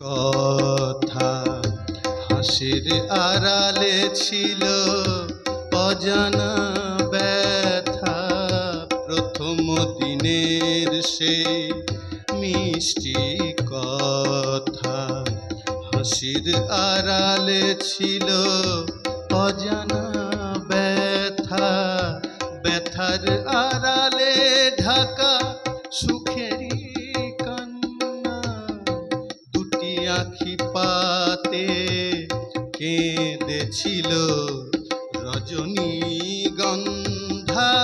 কথা হাসির আড়ালে ছিল অজানা ব্যথা। প্রথম দিনের সে মিষ্টি কথা হাসির আড়ালে ছিল অজানা ব্যথা। ব্যথার আড়ালে ঢাকা কেঁদেছিল। রজনী গন্ধা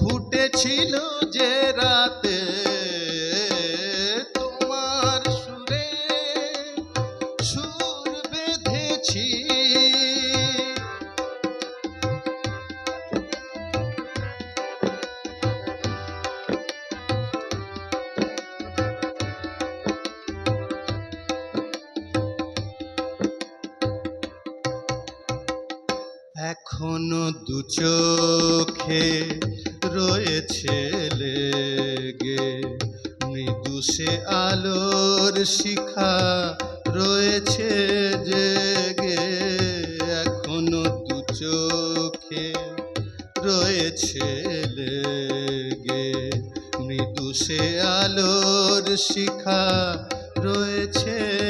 ফুটেছিল যে রাতে। তোমার সুরে সুর বেঁধেছি এখনও দু চোখে রয়েছে লেগে। মৃদু সে আলোর শিখা রয়েছে জেগে। এখনও দু চোখে রয়েছে লেগে। মৃদু সে আলোর শিখা রয়েছে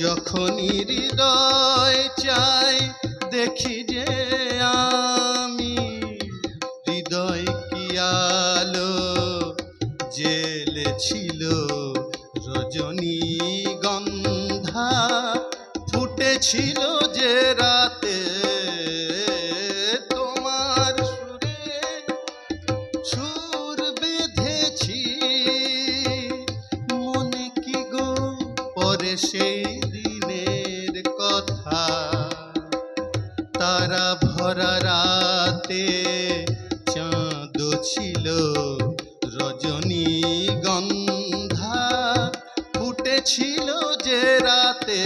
যখনই হৃদয় চাই, দেখি যে আমি। হৃদয় কি আলো জেলেছিল রজনী গন্ধা ফুটেছিল যে রাতে। ভরা রাতে চাঁদ ছিল রজনী গন্ধা ফুটেছিল যে রাতে।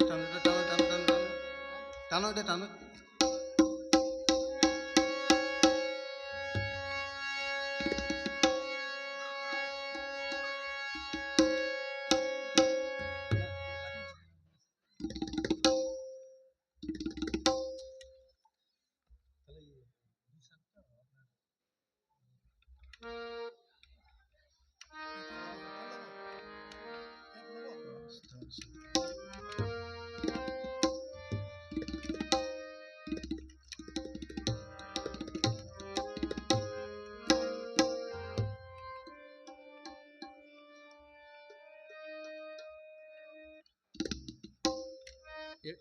টানো টানো টানো টানো টানো এটা টানো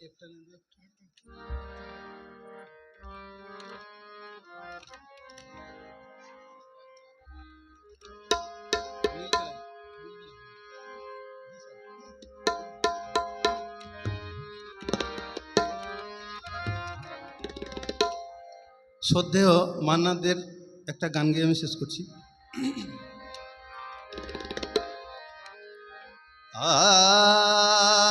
নেবে শ্রদ্ধেয় মান্নাদের একটা গান গেয়ে আমি শেষ করছি। আ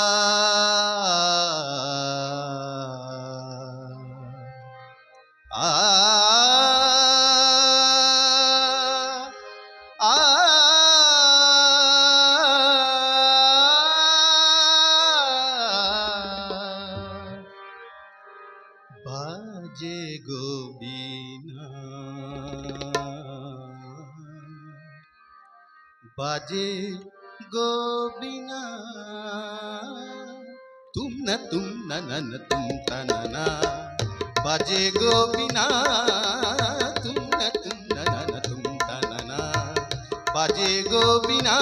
बाजे गोबिना तुम न तुम न न न तुम तना बाजे गोबिना तुम न तुम न न न तुम तना बाजे गोबिना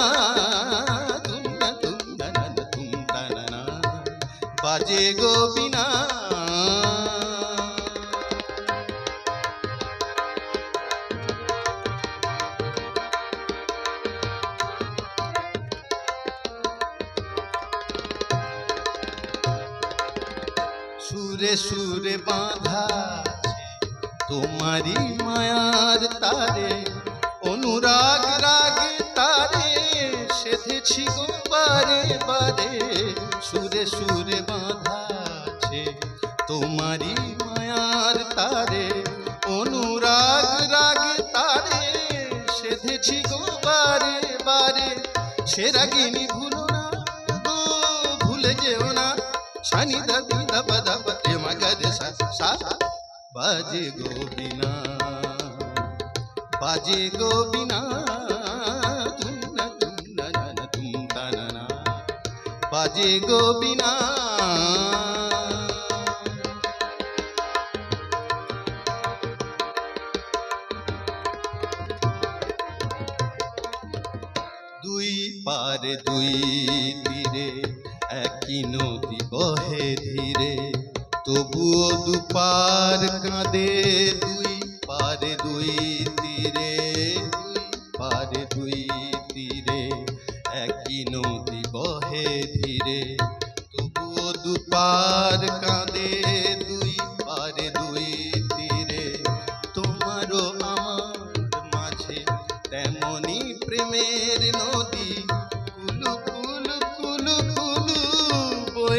तुम न तुम न न न तुम तना बाजे गोबिना সুরে সুরে বাঁধা তোমারি মায়ার তারে, অনুরাগ রাগে তারে, সেধেছি গো বারে বারে। সুরে সুরে বাঁধা আছে তোমারি মায়ার তারে, অনুরাগ রাগে তারে, সেধেছি গো বারে বারে। সে রাগিনী ভুলো শানি দাদি দাবা দাবা এ মাগারে সা সা বাজে গোবিনা বাজে গোবিনা তুম না তুম না না না তুম তা না না বাজে গোবিনা দুই পারে দুই তীরে একই নদী বহে ধীরে, তবুও দুপার কাঁদে দুই পারে দুই তীরে পারে দুই তীরে। একই নদী বহে ধীরে, তবুও দুপার কাঁদে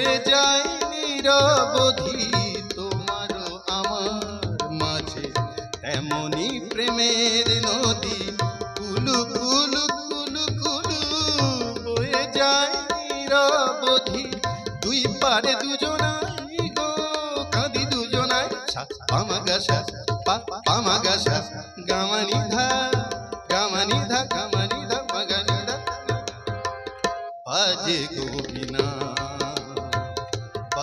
বয়ে যায় প্রেমের নদী কুলু কুলু কুলু বয়ে যায় নিরবধি। দুই পারে দুজনাই দুজনাই। সা পামাগা সা, পা পামাগা সা গামানি ধা গামানি ধা